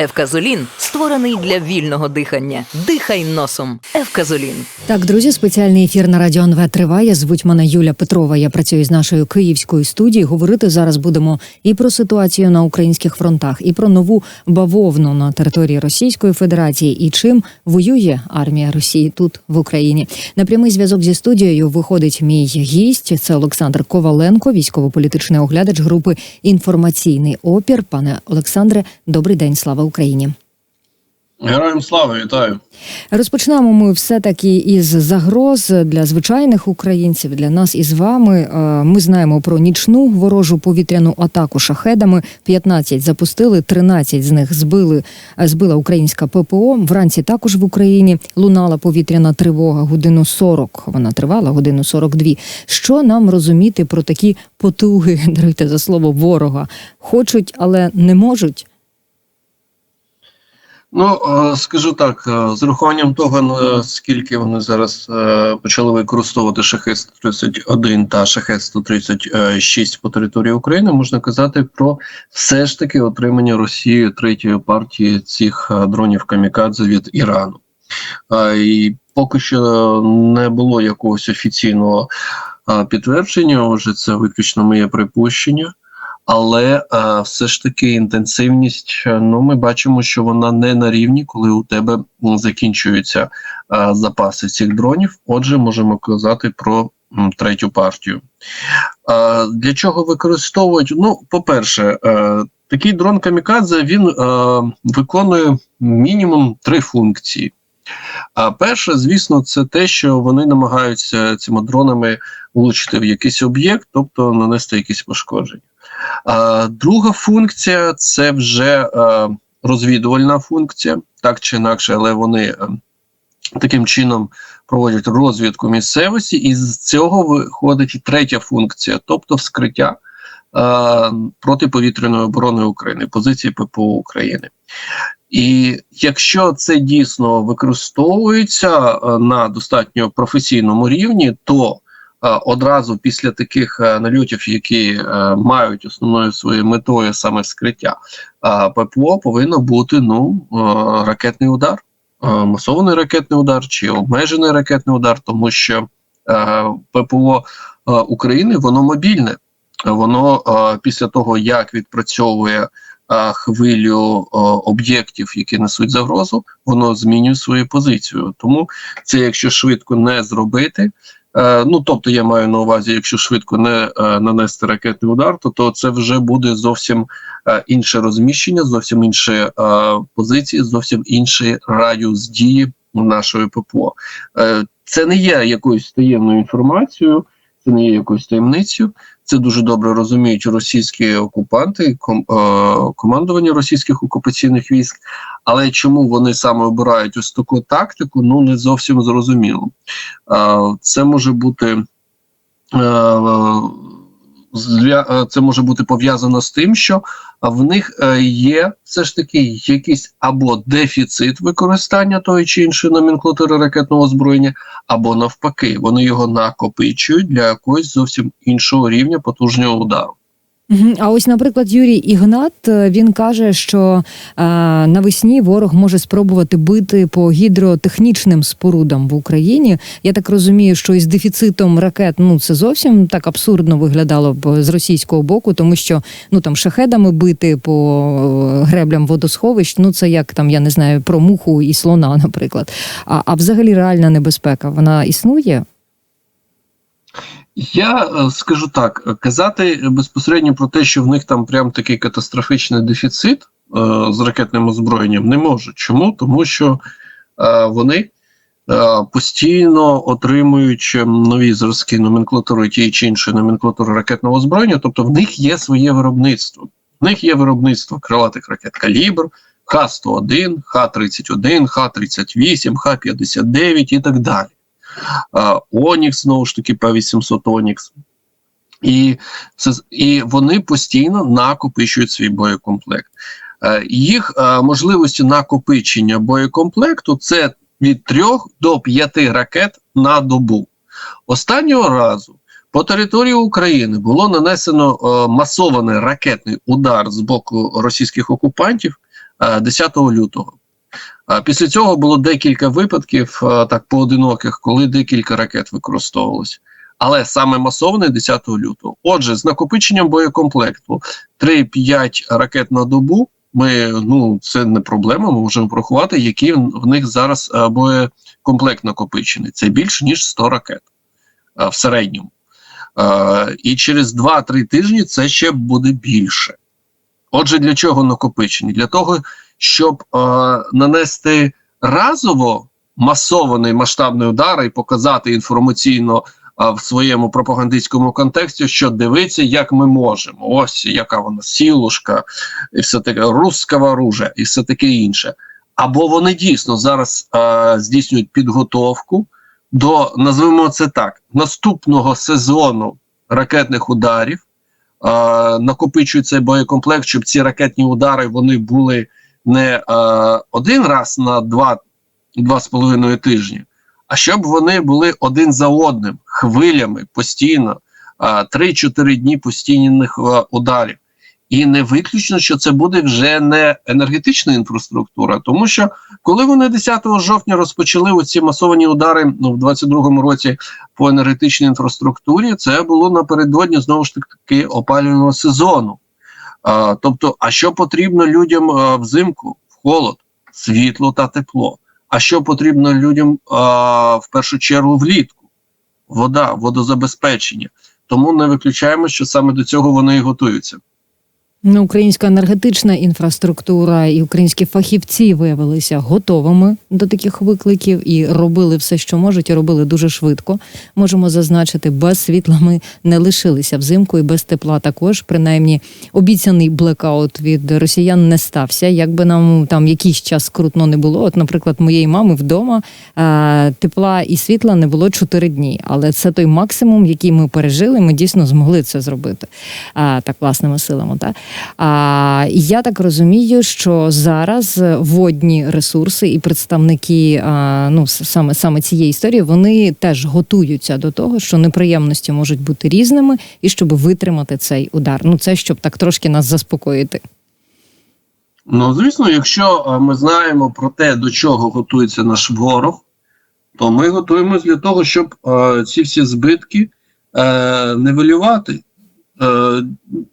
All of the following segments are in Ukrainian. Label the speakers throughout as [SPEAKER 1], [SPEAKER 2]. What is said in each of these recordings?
[SPEAKER 1] Евказолін створений для вільного дихання. Дихай носом. Евказолін.
[SPEAKER 2] Так, друзі, спеціальний ефір на радіо НВ триває. Звуть мене Юля Петрова. Я працюю з нашою київською студією. Говорити зараз будемо і про ситуацію на українських фронтах, і про нову бавовну на території Російської Федерації, і чим воює армія Росії тут в Україні. На прямий зв'язок зі студією виходить мій гість. Це Олександр Коваленко, військово-політичний оглядач групи інформаційний опір. Пане Олександре, добрий день, слава Україні.
[SPEAKER 3] Героям слава, вітаю.
[SPEAKER 2] Розпочнемо ми все таки із загроз для звичайних українців, для нас із вами. Е, Ми знаємо про нічну ворожу повітряну атаку шахедами. 15 запустили, 13 з них збили е, збила українська ППО. Вранці також в Україні лунала повітряна тривога годину 40. Вона тривала годину 42. Що нам розуміти про такі потуги, даруйте за слово ворога? Хочуть, але не можуть.
[SPEAKER 3] Ну е, скажу так, е, з урахуванням того, наскільки вони зараз е, почали використовувати шахет 131 та шахет 136 по території України, можна казати про все ж таки отримання Росією третьої партії цих дронів камікадзе від Ірану. І поки що не було якогось офіційного підтвердження. Отже, це виключно моє припущення. Але е, все ж таки інтенсивність. е, Ну, ми бачимо, що вона не на рівні, коли у тебе закінчуються е, запаси цих дронів. Отже, можемо казати про м, третю партію. Е, для чого використовують? Ну, по-перше, е, такий дрон камікадзе він е, виконує мінімум три функції. А перше, звісно, це те, що вони намагаються цими дронами влучити в якийсь об'єкт, тобто нанести якісь пошкодження. Друга функція це вже е, розвідувальна функція, так чи інакше, але вони е, таким чином проводять розвідку місцевості, і з цього виходить і третя функція, тобто вскриття е, протиповітряної оборони України, позиції ППО України. І якщо це дійсно використовується на достатньо професійному рівні, то одразу після таких е, нальотів, які е, мають основною своєю метою саме скриття, е, ППО повинно бути ну е, ракетний удар, е, масований ракетний удар чи обмежений ракетний удар, тому що е, ППО е, України воно мобільне. Воно е, після того, як відпрацьовує е, хвилю е, об'єктів, які несуть загрозу, воно змінює свою позицію. Тому це, якщо швидко не зробити, е, ну тобто я маю на увазі, якщо швидко не е, нанести ракетний удар, то, то це вже буде зовсім е, інше розміщення, зовсім інші е, позиції, зовсім інший радіус дії нашої ППО. Е, це не є якоюсь таємною інформацією, це не є якоюсь таємницею. Це дуже добре розуміють російські окупанти, ком, е, командування російських окупаційних військ. Але чому вони саме обирають ось таку тактику, ну не зовсім зрозуміло. Е, це може бути. Е, це може бути пов'язано з тим, що в них е, є все ж таки якийсь або дефіцит використання тої чи іншої номенклатури ракетного озброєння, або навпаки, вони його накопичують для якогось зовсім іншого рівня потужного удару.
[SPEAKER 2] А ось, наприклад, Юрій Ігнат е, він каже, що е, навесні ворог може спробувати бити по гідротехнічним спорудам в Україні. Я так розумію, що із дефіцитом ракет ну це зовсім так абсурдно виглядало б з російського боку, тому що ну там шахедами бити по е, греблям водосховищ. Ну це як там я не знаю про муху і слона, наприклад. А, а взагалі реальна небезпека вона існує?
[SPEAKER 3] Я е, скажу так: е, казати безпосередньо про те, що в них там прям такий катастрофічний дефіцит е, з ракетним озброєнням, не можу. Чому? Тому що вони постійно отримують ем, нові зразки номенклатури тієї чи іншої номенклатури ракетного озброєння, тобто в них є своє виробництво. В них є виробництво крилатих ракет калібр, Х-101, Х-31, Х-38, Х-59 і так далі. Е, Онікс, знову ж таки, П-800 Онікс. І, це, і вони постійно накопичують свій боєкомплект. Е, Їх е, можливості накопичення боєкомплекту це від 3 до 5 ракет на добу. Останнього разу по території України було нанесено масований ракетний удар з боку російських окупантів е, 10 лютого. Після цього було декілька випадків, так поодиноких, коли декілька ракет використовувалось. Але саме масоване 10 лютого. Отже, з накопиченням боєкомплекту 3-5 ракет на добу. Ми ну це не проблема. Ми можемо порахувати, який в них зараз е, боєкомплект накопичений. Це більше ніж 100 ракет е, в середньому. Е, і через 2-3 тижні це ще буде більше. Отже, для чого накопичені? Для того, щоб е, нанести разово масований масштабний удар і показати інформаційно е, в своєму пропагандистському контексті, що дивиться, як ми можемо. Ось яка вона сілушка, і все таке русське оружие, і все таке інше. Або вони дійсно зараз е, здійснюють підготовку до, назвемо це так, наступного сезону ракетних ударів, е, накопичують цей боєкомплект, щоб ці ракетні удари вони були не е, один раз на два, два з половиною тижні, а щоб вони були один за одним хвилями постійно, е, 3-4 дні постійних е, ударів. І не виключно, що це буде вже не енергетична інфраструктура, тому що коли вони 10 жовтня розпочали оці масовані удари ну, в 22-му році по енергетичній інфраструктурі, це було напередодні знову ж таки опалювального сезону. Тобто, а що потрібно людям взимку в холод, світло та тепло? А що потрібно людям в першу чергу влітку? Вода, водозабезпечення. Тому не виключаємо, що саме до цього вони і готуються.
[SPEAKER 2] Ну, українська енергетична інфраструктура і українські фахівці виявилися готовими до таких викликів і робили все, що можуть, і робили дуже швидко. Можемо зазначити, без світла ми не лишилися взимку і без тепла також. Принаймні, обіцяний блекаут від росіян не стався. Якби нам там якийсь час скрутно не було. От, наприклад, моєї мами вдома е, тепла і світла не було 4 дні. Але це той максимум, який ми пережили. Ми дійсно змогли це зробити а, так власними силами. Так? А, я так розумію, що зараз водні ресурси і представники а, ну, саме, саме цієї історії вони теж готуються до того, що неприємності можуть бути різними, і щоб витримати цей удар. Ну це щоб так трошки нас заспокоїти.
[SPEAKER 3] Ну, звісно, якщо е, ми знаємо про те, до чого готується наш ворог, то ми готуємось для того, щоб е, ці всі збитки е, нивелювати. Е,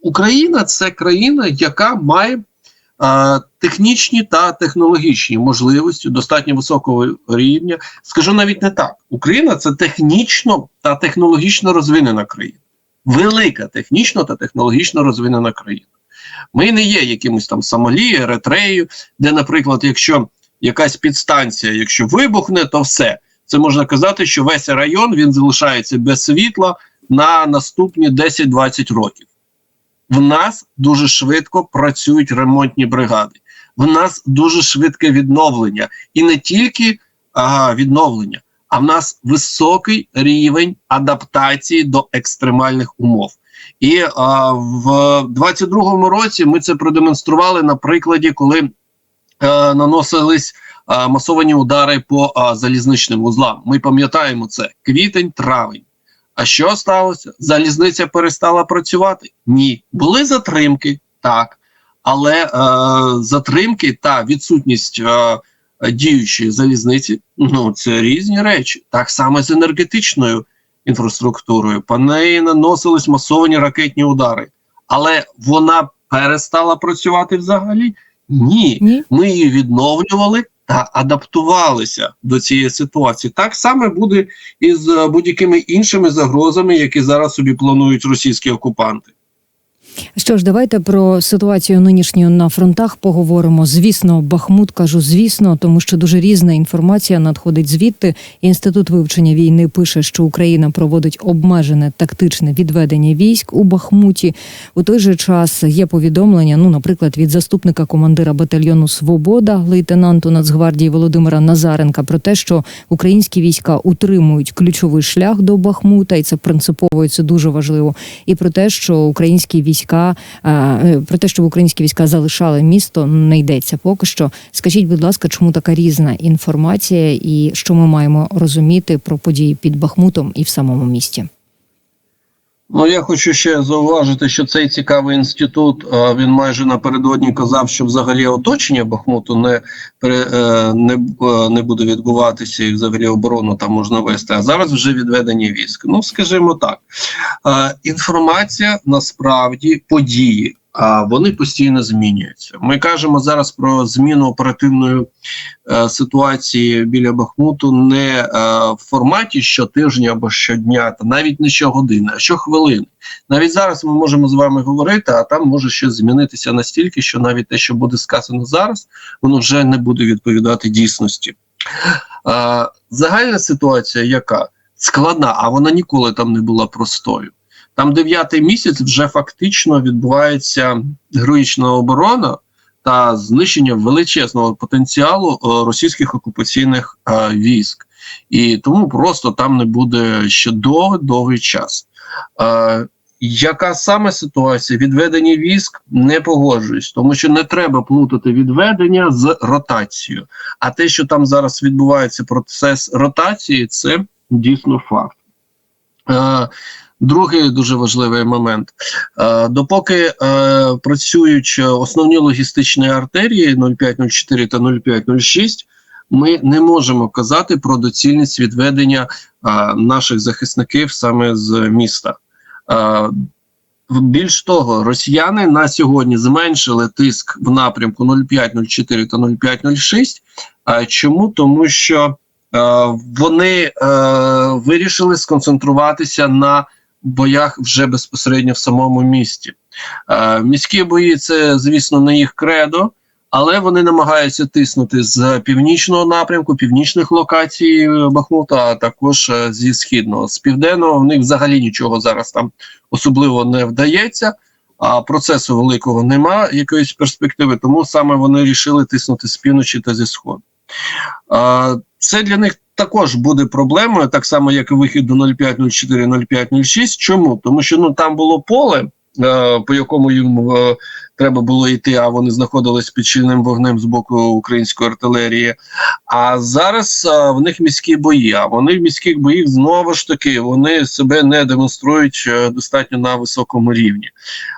[SPEAKER 3] Україна це країна, яка має е, технічні та технологічні можливості достатньо високого рівня. Скажу навіть не так: Україна це технічно та технологічно розвинена країна, велика технічно та технологічно розвинена країна. Ми не є якимось там Сомалі, Еретреєю, де, наприклад, якщо якась підстанція, якщо вибухне, то все. Це можна казати, що весь район він залишається без світла на наступні 10-20 років. В нас дуже швидко працюють ремонтні бригади. В нас дуже швидке відновлення. І не тільки ага, відновлення, а в нас високий рівень адаптації до екстремальних умов. І а, в 22-му році ми це продемонстрували на прикладі, коли е, наносились е, масовані удари по е, залізничним вузлам. Ми пам'ятаємо це квітень, травень. А що сталося? Залізниця перестала працювати? Ні. Були затримки, так. Але е, затримки та відсутність е, діючої залізниці ну це різні речі. Так само з енергетичною інфраструктурою. По неї наносились масовані ракетні удари. Але вона перестала працювати взагалі? Ні.
[SPEAKER 2] Ні?
[SPEAKER 3] Ми її відновлювали та адаптувалися до цієї ситуації. Так само буде і з будь-якими іншими загрозами, які зараз собі планують російські окупанти.
[SPEAKER 2] Що ж, давайте про ситуацію нинішню на фронтах поговоримо. Звісно, Бахмут кажу, звісно, тому що дуже різна інформація надходить звідти. Інститут вивчення війни пише, що Україна проводить обмежене тактичне відведення військ у Бахмуті. У той же час є повідомлення. Ну, наприклад, від заступника командира батальйону Свобода, лейтенанту Нацгвардії Володимира Назаренка, про те, що українські війська утримують ключовий шлях до Бахмута, і це принципово і це дуже важливо. І про те, що українські війська е, про те, щоб українські війська залишали місто, не йдеться поки що. Скажіть, будь ласка, чому така різна інформація, і що ми маємо розуміти про події під Бахмутом і в самому місті?
[SPEAKER 3] Ну, я хочу ще зауважити, що цей цікавий інститут він майже напередодні казав, що взагалі оточення Бахмуту не е, не, е, не буде відбуватися, і взагалі оборону там можна вести. А зараз вже відведені військ. Ну, скажімо так, е, інформація насправді події. А вони постійно змінюються. Ми кажемо зараз про зміну оперативної е, ситуації біля Бахмуту не е, в форматі щотижня або щодня, та навіть не щогодини, а щохвилини. Навіть зараз ми можемо з вами говорити, а там може щось змінитися настільки, що навіть те, що буде сказано зараз, воно вже не буде відповідати дійсності. Е, загальна ситуація яка? Складна, а вона ніколи там не була простою. Там дев'ятий місяць вже фактично відбувається героїчна оборона та знищення величезного потенціалу е, російських окупаційних е, військ, і тому просто там не буде ще довгий довгий час. Е, яка саме ситуація? Відведення військ не погоджуюсь, тому що не треба плутати відведення з ротацією. А те, що там зараз відбувається процес ротації, це дійсно факт. Другий дуже важливий момент. Е, допоки е, працюють основні логістичні артерії 0504 та 0506, ми не можемо казати про доцільність відведення е, наших захисників саме з міста. Більш того, росіяни на сьогодні зменшили тиск в напрямку 0504 та 0506. А чому? Тому що вони вирішили сконцентруватися на боях вже безпосередньо в самому місті. Е, міські бої це, звісно, не їх кредо, але вони намагаються тиснути з північного напрямку, північних локацій е, Бахмута, а також е, зі східного. З південного в них взагалі нічого зараз там особливо не вдається. А процесу великого нема якоїсь перспективи, тому саме вони рішили тиснути з півночі та зі сходу. А, Це для них також буде проблемою, так само як і вихід до 0504, 0506. Чому? Тому що ну там було поле, е, по якому їм е, треба було йти, а вони знаходились під щільним вогнем з боку української артилерії. А зараз е, в них міські бої. А вони в міських боїх знову ж таки вони себе не демонструють е, достатньо на високому рівні.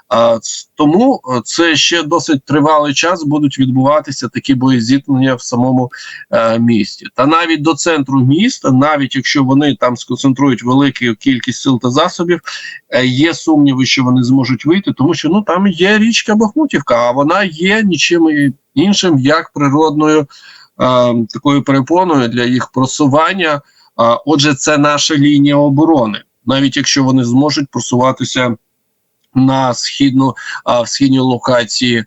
[SPEAKER 3] А, тому е, це ще досить тривалий час будуть відбуватися такі боєзіткнення в самому е, місті. Та навіть до центру міста, навіть якщо вони там сконцентрують велику кількість сил та засобів, є сумніви, що вони зможуть вийти, тому що ну там є річка Бахмутівка, а вона є нічим іншим як природною е, такою перепоною для їх просування. Отже, це наша лінія оборони, навіть якщо вони зможуть просуватися на східну в східній локації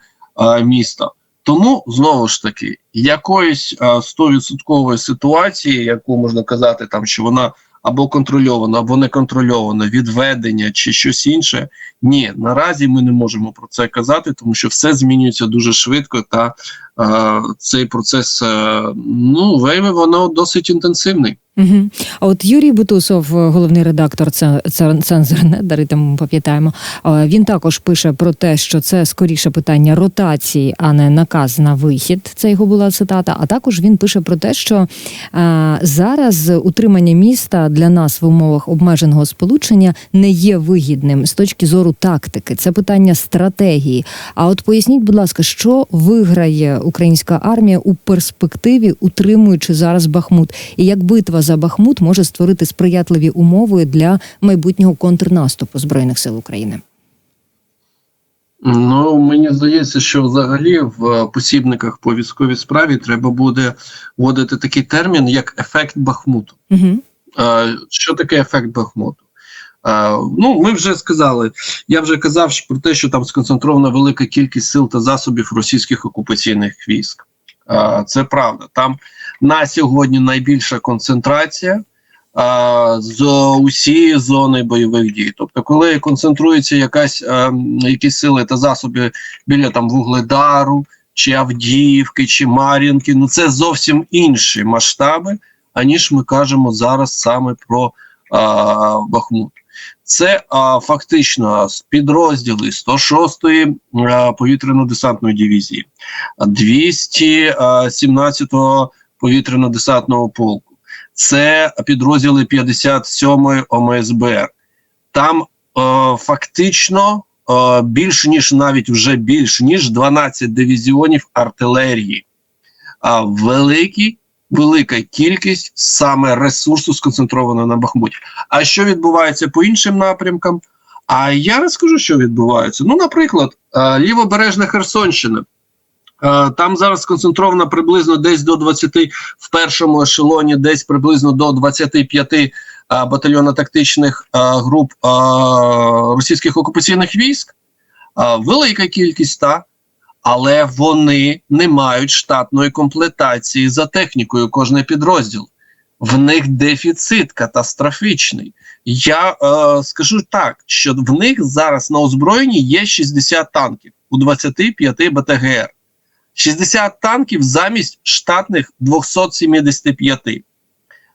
[SPEAKER 3] міста. Тому знову ж таки, якоїсь а, стовідсоткової ситуації, яку можна казати, там що вона або контрольовано, або не контрольовано, відведення чи щось інше. Ні, наразі ми не можемо про це казати, тому що все змінюється дуже швидко, та е, цей процес е, ну виявив воно досить інтенсивний.
[SPEAKER 2] Угу. А от Юрій Бутусов, головний редактор це, це цензорне, дарите ми пам'ятаємо. е, Він також пише про те, що це скоріше питання ротації, а не наказ на вихід. Це його була цитата. А також він пише про те, що е, зараз утримання міста для нас в умовах обмеженого сполучення не є вигідним з точки зору тактики. Це питання стратегії. А от поясніть, будь ласка, що виграє українська армія у перспективі, утримуючи зараз Бахмут, і як битва за Бахмут може створити сприятливі умови для майбутнього контрнаступу збройних сил України?
[SPEAKER 3] Ну мені здається, що взагалі в е, посібниках по військовій справі треба буде вводити такий термін, як ефект Бахмуту.
[SPEAKER 2] Угу.
[SPEAKER 3] Що таке ефект Бахмуту? Е, Ну, ми вже сказали. Я вже казав про те, що там сконцентрована велика кількість сил та засобів російських окупаційних військ. Це правда. Там на сьогодні найбільша концентрація е, з усієї зони бойових дій. Тобто, коли концентрується якась е, якісь сили та засоби біля там Вугледару, чи Авдіївки, чи Мар'їнки, ну це зовсім інші масштаби аніж ми кажемо зараз саме про а, Бахмут. Це а, фактично підрозділи 106-ї а, повітряно-десантної дивізії, 217-го повітряно-десантного полку, це підрозділи 57-ї ОМСБР. Там фактично е, більш ніж навіть вже більш ніж 12 дивізіонів артилерії. А великі, велика кількість саме ресурсу сконцентровано на Бахмуті. А що відбувається по іншим напрямкам? А я розкажу, що відбувається. Ну, наприклад, е, лівобережна Херсонщина. Е, Там зараз сконцентровано приблизно десь до 20 в першому ешелоні, десь приблизно до 25 е, батальйонно-тактичних е, груп російських окупаційних військ. Велика кількість, та, але вони не мають штатної комплектації за технікою кожний підрозділ. В них дефіцит катастрофічний. Я е, скажу так, що в них зараз на озброєнні є 60 танків у 25 БТГР. 60 танків замість штатних 275.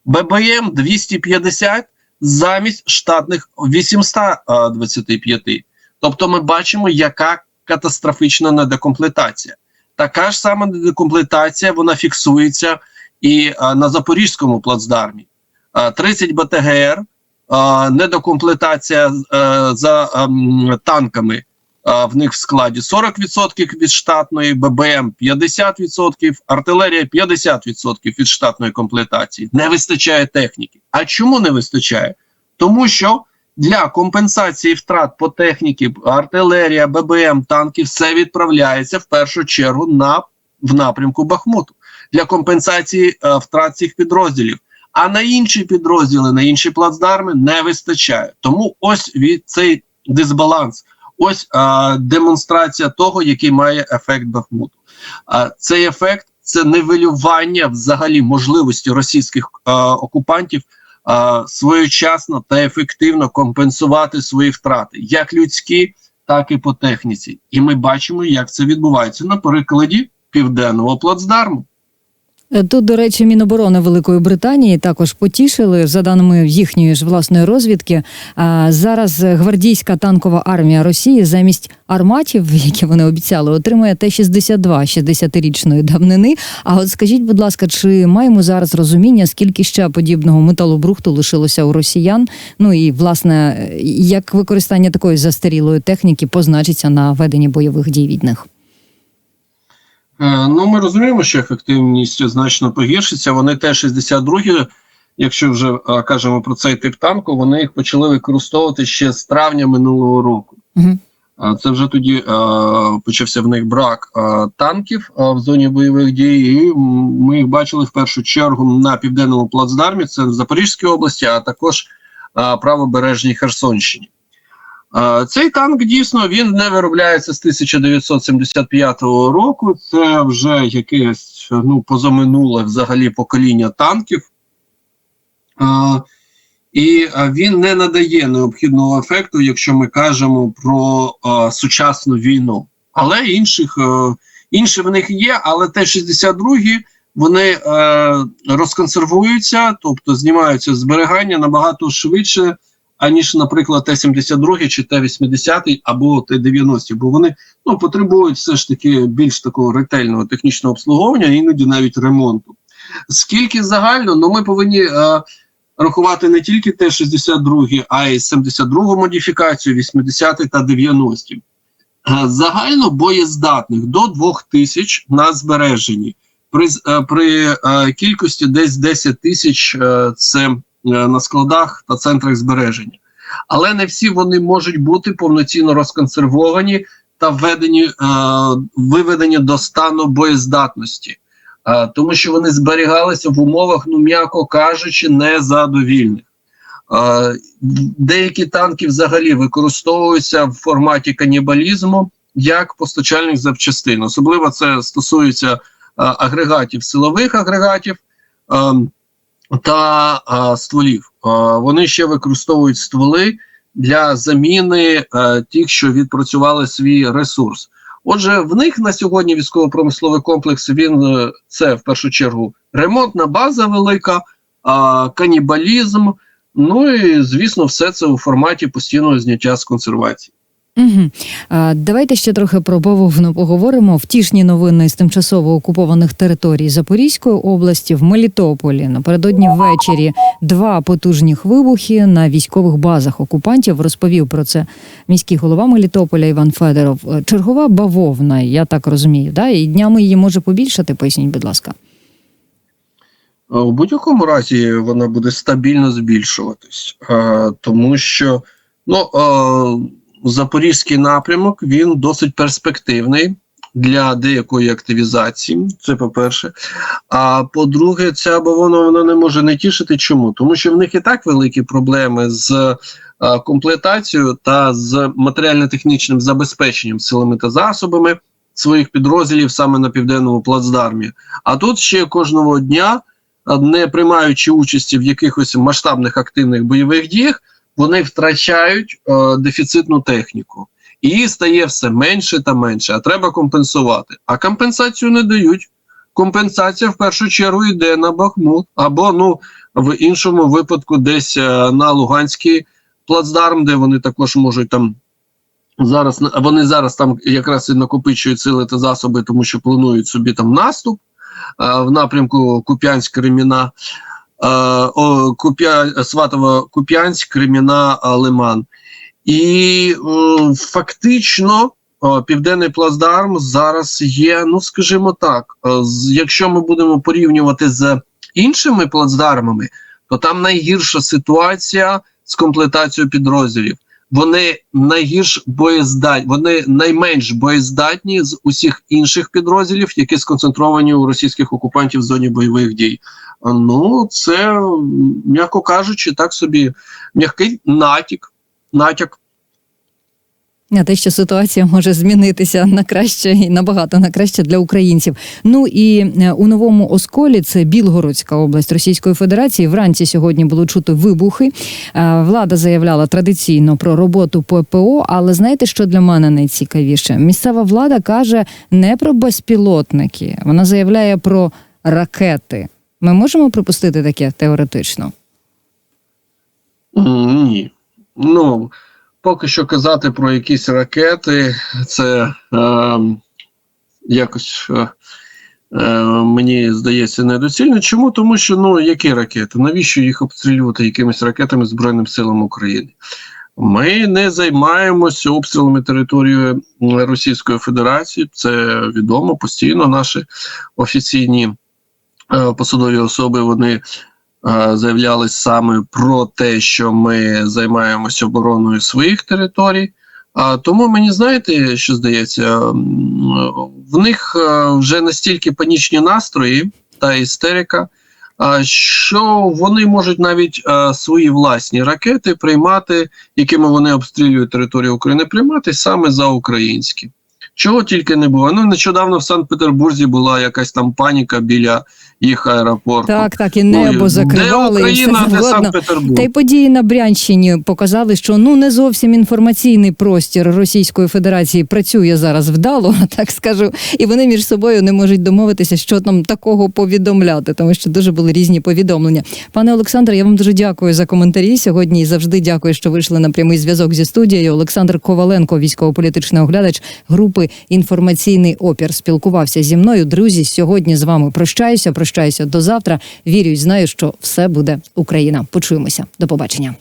[SPEAKER 3] ББМ 250 замість штатних 825. Тобто ми бачимо, яка катастрофічна недокомплектація. Така ж сама недокомплектація вона фіксується і а, на Запорізькому плацдармі. А, 30 БТГР, а, недокомплектація а, за ам, танками. А, в них в складі 40% від штатної, ББМ 50%, артилерія 50% від штатної комплектації. Не вистачає техніки. А чому не вистачає? Тому що для компенсації втрат по техніці, артилерія, ББМ, танки все відправляється в першу чергу на в напрямку Бахмуту для компенсації е, втрат цих підрозділів. А на інші підрозділи, на інші плацдарми не вистачає. Тому ось від цей дисбаланс. Ось а, демонстрація того, який має ефект Бахмуту. А, цей ефект це нивелювання взагалі можливості російських а, окупантів а, своєчасно та ефективно компенсувати свої втрати, як людські, так і по техніці. І ми бачимо, як це відбувається на прикладі південного плацдарму.
[SPEAKER 2] Е, Тут, до речі, Міноборони Великої Британії також потішили за даними їхньої ж власної розвідки. А зараз гвардійська танкова армія Росії замість арматів, які вони обіцяли, отримує Т-62 60-річної давнини. А от скажіть, будь ласка, чи маємо зараз розуміння, скільки ще подібного металобрухту лишилося у росіян? Ну і власне, як використання такої застарілої техніки позначиться на веденні бойових дій від них?
[SPEAKER 3] Е, Ну, ми розуміємо, що ефективність значно погіршиться. Вони Т-62, якщо вже е, кажемо про цей тип танку, вони їх почали використовувати ще з травня минулого року.
[SPEAKER 2] Угу.
[SPEAKER 3] А Це вже тоді е, почався в них брак е, танків е, в зоні бойових дій. І ми їх бачили в першу чергу на південному плацдармі, це в Запорізькій області, а також е, правобережній Херсонщині. Е, Цей танк дійсно він не виробляється з 1975 року. Це вже якесь ну позаминуле взагалі покоління танків. Е, І е, він не надає необхідного ефекту, якщо ми кажемо про сучасну війну. Але інших інші в них є, але Т-62 вони розконсервуються, тобто знімаються з зберігання набагато швидше, аніж, наприклад, Т-72 чи Т-80 або Т-90, бо вони ну, потребують все ж таки більш такого ретельного технічного обслуговування, іноді навіть ремонту. Скільки загально, ну ми повинні. Е, рахувати не тільки Т-62, а й 72 модифікацію, 80 та 90. Е, Загально боєздатних до 2000 на збереженні. При, е, при е, кількості десь 10 тисяч е, це на складах та центрах збереження. Але не всі вони можуть бути повноцінно розконсервовані та введені, е, виведені до стану боєздатності. Е, тому що вони зберігалися в умовах, ну м'яко кажучи, незадовільних. Е, Деякі танки взагалі використовуються в форматі канібалізму як постачальник запчастин. Особливо це стосується е, агрегатів, силових агрегатів е, та е, стволів. Е, Вони ще використовують стволи для заміни е, тих, що відпрацювали свій ресурс. Отже, в них на сьогодні військово-промисловий комплекс він е, це в першу чергу ремонтна база велика, а, канібалізм. Ну і звісно, все це у форматі постійного зняття з консервації.
[SPEAKER 2] Угу. А, давайте ще трохи про бавовну поговоримо. Втішні новини з тимчасово окупованих територій Запорізької області в Мелітополі. Напередодні ввечері два потужних вибухи на військових базах окупантів. Розповів про це міський голова Мелітополя Іван Федоров. Е, Чергова бавовна, я так розумію, да? і днями її може побільшати. Поясніть, будь ласка.
[SPEAKER 3] Е, У будь-якому разі вона буде стабільно збільшуватись, е, тому що ну, е, запорізький напрямок він досить перспективний для деякої активізації. Це по-перше. А по-друге, ця бавовна вона не може не тішити. Чому? Тому що в них і так великі проблеми з е, комплектацією та з матеріально-технічним забезпеченням силами та засобами своїх підрозділів саме на південному плацдармі. А тут ще кожного дня не приймаючи участі в якихось масштабних активних бойових діях, вони втрачають е, дефіцитну техніку. І її стає все менше та менше, а треба компенсувати. А компенсацію не дають. Компенсація в першу чергу йде на Бахмут, або ну в іншому випадку десь е, на Луганський плацдарм, де вони також можуть там зараз вони зараз там якраз і накопичують сили та засоби, тому що планують собі там наступ е, в напрямку Куп'янськ, Креміна, Куп'я, Сватово, Куп'янськ, Креміна, е, Лиман. І е, фактично е, Південний плацдарм зараз є, ну скажімо так, е, якщо ми будемо порівнювати з іншими плацдармами, то там найгірша ситуація з комплектацією підрозділів. Вони найгірш боєздатні, вони найменш боєздатні з усіх інших підрозділів, які сконцентровані у російських окупантів в зоні бойових дій. Ну, це, м'яко кажучи, так собі м'який натяк, натяк.
[SPEAKER 2] А те, що ситуація може змінитися на краще і набагато на краще для українців. Ну і е, у новому осколі це Білгородська область Російської Федерації. Вранці сьогодні було чути вибухи. Е, Влада заявляла традиційно про роботу ППО, але знаєте, що для мене найцікавіше? Місцева влада каже не про безпілотники, вона заявляє про ракети. Ми можемо припустити таке теоретично?
[SPEAKER 3] Ні. Ну, поки що казати про якісь ракети, це е, якось е, е, мені здається недоцільно. Чому? Тому що ну які ракети? Навіщо їх обстрілювати якимись ракетами Збройним силам України? Ми не займаємося обстрілами території Російської Федерації. Це відомо постійно. Наші офіційні е, посадові особи вони заявляли саме про те, що ми займаємося обороною своїх територій. А тому мені знаєте, що здається, в них е, вже настільки панічні настрої та істерика, що вони можуть навіть е, свої власні ракети приймати, якими вони обстрілюють територію України, приймати саме за українські. Чого тільки не було. Ну нещодавно в Санкт-Петербурзі була якась там паніка біля їх аеропорту.
[SPEAKER 2] Так, так, і
[SPEAKER 3] Ну,
[SPEAKER 2] небо закривали.
[SPEAKER 3] Де
[SPEAKER 2] і все
[SPEAKER 3] де. Санкт-Петербург.
[SPEAKER 2] Та й події на Брянщині показали, що ну не зовсім інформаційний простір Російської Федерації працює зараз вдало, так скажу, і вони між собою не можуть домовитися, що там такого повідомляти, тому що дуже були різні повідомлення. Пане Олександре, я вам дуже дякую за коментарі сьогодні. І завжди дякую, що вийшли на прямий зв'язок зі студією. Олександр Коваленко, військово-політичний оглядач групи інформаційний опір, спілкувався зі мною. Друзі, сьогодні з вами прощаюся. Прощаюся до завтра. Вірю знаю, що все буде Україна. Почуємося. До побачення.